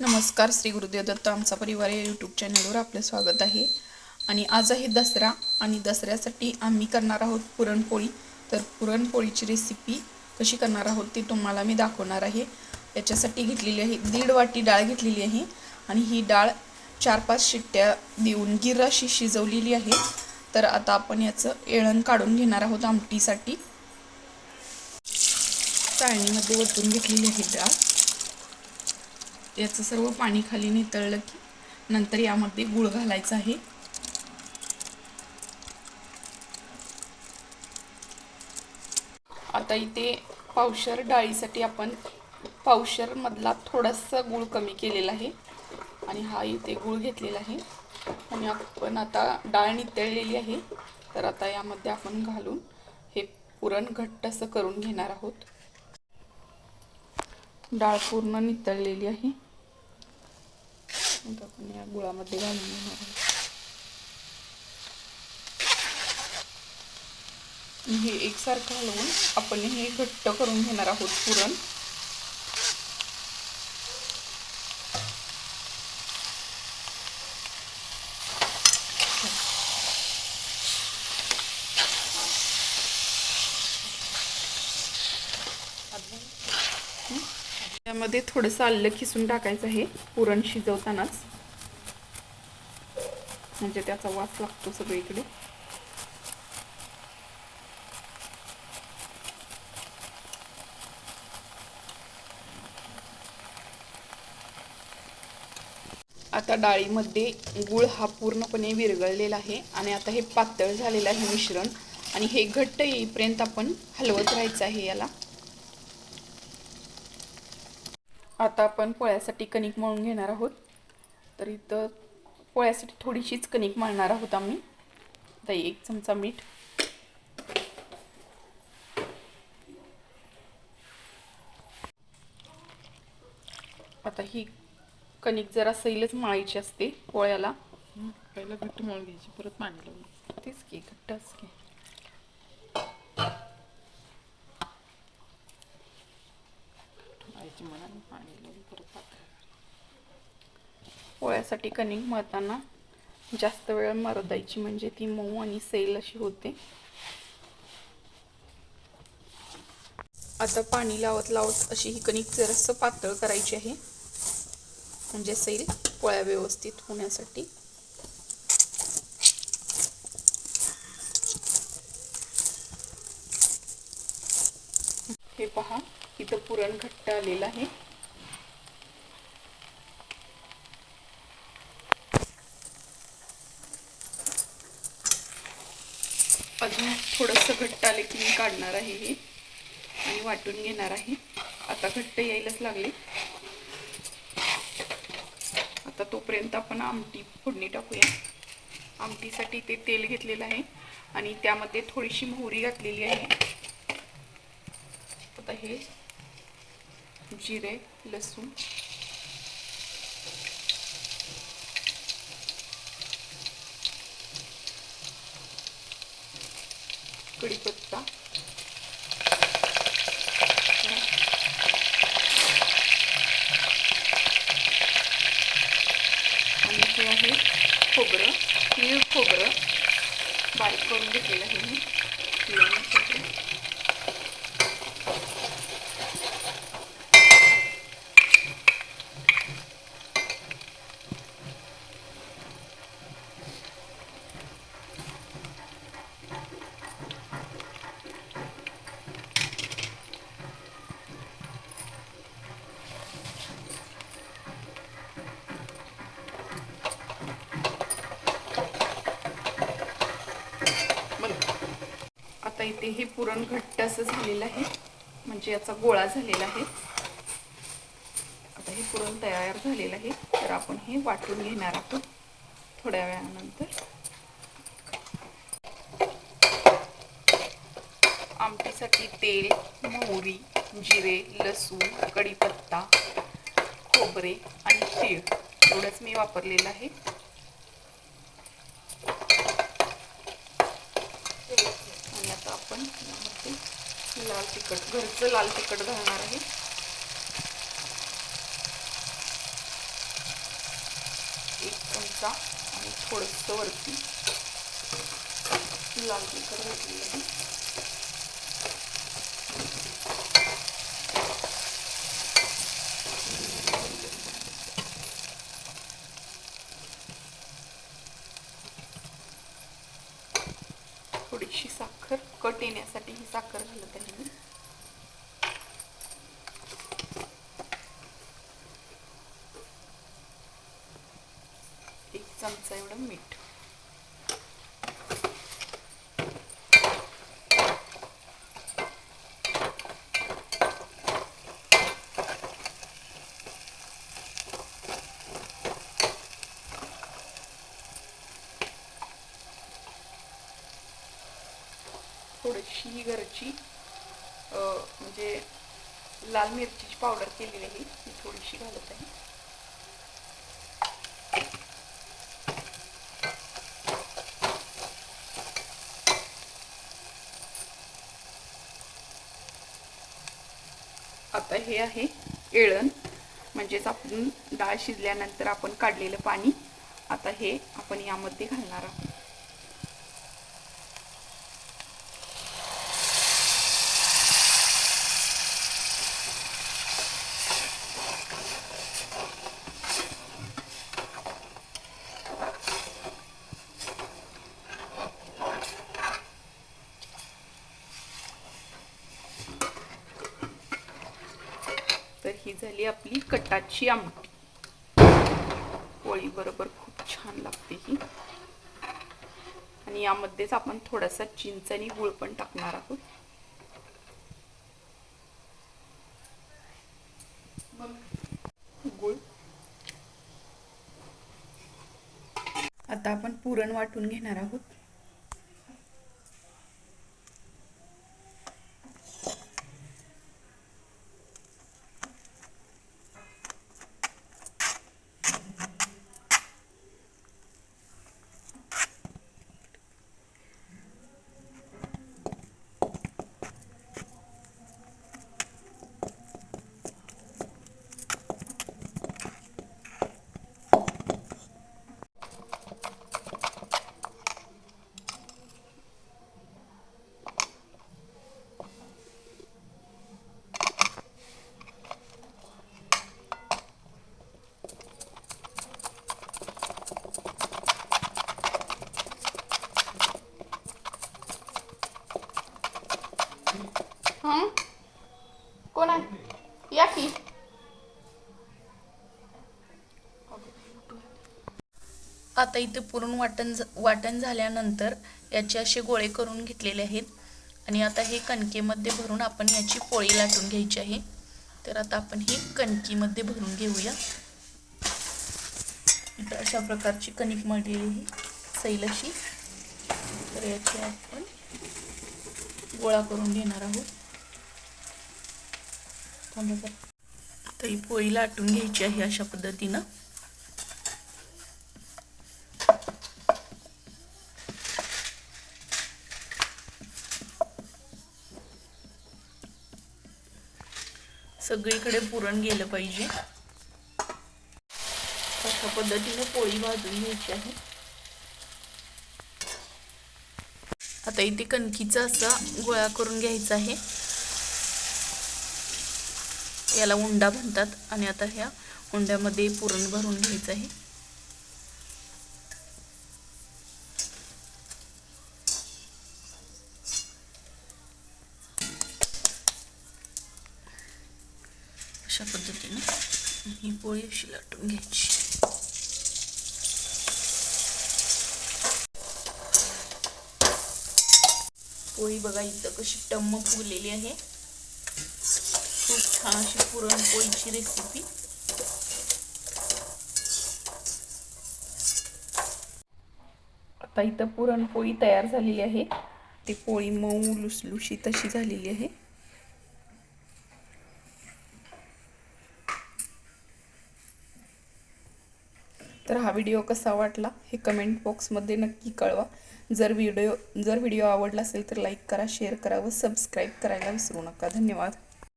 नमस्कार श्री गुरुदेव दत्त आमचा परिवार या यूट्यूब चॅनलवर आपलं स्वागत आहे. आणि आज आहे दसरा आणि दसऱ्यासाठी आम्ही करणार आहोत पुरणपोळी. तर पुरणपोळीची रेसिपी कशी करणार आहोत ती तुम्हाला मी दाखवणार आहे. याच्यासाठी घेतलेली आहे दीड वाटी डाळ घेतलेली आहे. आणि ही डाळ चार पाच शिट्ट्या देऊन गिर अशी शिजवलेली आहे. तर आता आपण याचं एळण काढून घेणार आहोत आमटीसाठी. चाळणीमध्ये ओतून घेतलेली आहे डाळ. याचं सर्व पाणी खाली नितळलं की नंतर यामध्ये गुळ घालायचं आहे. आता इथे पावशर डाळीसाठी आपण पावशर मधला थोडासा गुळ कमी केलेला आहे आणि हा इथे गुळ घेतलेला आहे. आणि आपण आता डाळ नितळलेली आहे. तर आता यामध्ये आपण घालून हे पुरण घट्ट असं करून घेणार आहोत. डाळ पूर्ण नितळलेली आहे. आता आपण या गुळामध्ये घालून घेणार आहोत हे एकसारखं हलवून आपण हे घट्ट करून घेणार आहोत पुरण. त्यामध्ये थोडंसं आलं खिसून टाकायचं आहे पुरण शिजवतानाच. म्हणजे त्याचा वास लागतो सगळीकडे. आता डाळीमध्ये गुळ हा पूर्णपणे विरघळलेला आहे आणि आता हे पातळ झालेलं आहे मिश्रण आणि हे घट्ट येईपर्यंत आपण हलवत राहायचं आहे याला. आता आपण पोळ्यासाठी कणिक मळून घेणार आहोत. तर इथं पोळ्यासाठी थोडीशीच कणिक मळणार आहोत आम्ही. आता एक चमचा मीठ. आता ही कणिक जरा सैलच मळायची असते पोळ्याला. पहिला घट्ट मळून घ्यायची परत पाणी लावून. तेच की घट्टच की. पाणी लावून करतात. पोळ्यासाठी कणिक मळताना जास्त वेळ मरदायची म्हणजे ती मऊ आणि सैल अशी होते. आता पाणी लावत लावत अशी ही कणिक जरासं पातळ करायची आहे. म्हणजे सैल पोळ्या व्यवस्थित होण्यासाठी. हे पहा इथं पुरण घट्ट आलेलं आहे. अजून थोडंसं घट्ट आले की मी काढणार आहे हे. आणि वाटून घेणार आहे. आता घट्ट यायलाच लागले. आता तोपर्यंत आपण आमटी फोडणी टाकूया. आमटीसाठी ते तेल घेतलेलं आहे. आणि त्यामध्ये थोडीशी मोहरी घातलेली आहे. आता हे जिरे लसूण कढीपत्ता आणि हे आहे खोबरं तीळ खोबरं. बारीक करून घेतलेलं आहे मी. तीळ खोबरं आता इथे हे पुरण घट्ट असं झालेलं आहे. म्हणजे याचा गोळा झालेला आहे. आता हे पुरण तयार झालेलं आहे. तर आपण हे वाटून घेणार आहोत थोड्या वेळानंतर. आमटीसाठी तेल मोहरी जिरे लसूण कढीपत्ता खोबरे आणि तीळ एवढंच मी वापरलेलं आहे. लाल तिखट घरचं लाल तिखट घालणार आहे. एक चमचा आणि थोडंसं वरती लाल तिखट घातलेलं आहे. थोडीशी साखर कट येण्यासाठी ही साखर घालत आहे मी. एक चमचा एवढं मीठ. थोडीशी घरची म्हणजे लाल मिरचीची पावडर केलेली आहे. ती थोडीशी घालत आहे. आता हे आहे एळण म्हणजेच आपण डाळ शिजल्यानंतर आपण काढलेलं पाणी. आता हे आपण यामध्ये घालणार आहोत तर ही झाली आपली कटाची आमटी. पोळी बरोबर खूप छान लागते ही. आणि यामध्येच आपण थोडासा चिंच आणि गुळ पण टाकणार आहोत. गुळ. आता आपण पुरण वाटून घेणार आहोत हं? कोण आहे या की आता इथे पुरण वाटण वाटण झाल्यानंतर याचे असे गोळे करून घेतलेले आहेत. आणि आता हे कणकेमध्ये भरून आपण याची पोळी लाटून घ्यायची आहे. तर आता आपण ही कणकीमध्ये भरून घेऊया. इथं अशा प्रकारची कणिक मळलेली ही सैल अशी. तर याची आपण गोळा करून घेणार आहोत. थांबा आता ही पोळी लाटून घ्यायची आहे अशा पद्धतीनं. सगळीकडे पुरण गेलं पाहिजे. अशा पद्धतीने पोळी भाजून घ्यायची आहे. आता इथे कणकीचा असा गोळा करून घ्यायचा आहे. याला उंडा म्हणतात आणि आता ह्या उंड्यामध्ये पुरण भरून घ्यायचं आहे अशा पद्धतीने ही पोळी अशी लाटून घ्यायची. पोळी बघा इथं कशी टम्म फुगलेली आहे. खूप छान अशी पुरणपोळीची रेसिपी आता इथं पुरणपोळी तयार झालेली आहे. ती पोळी मऊ लुसलुशी तशी झालेली आहे. व्हिडिओ कसा वाटला हे कमेंट बॉक्समध्ये नक्की कळवा. जर व्हिडिओ जर व्हिडिओ आवडला असेल तर लाईक करा शेअर करा व सबस्क्राईब करायला विसरू नका. धन्यवाद.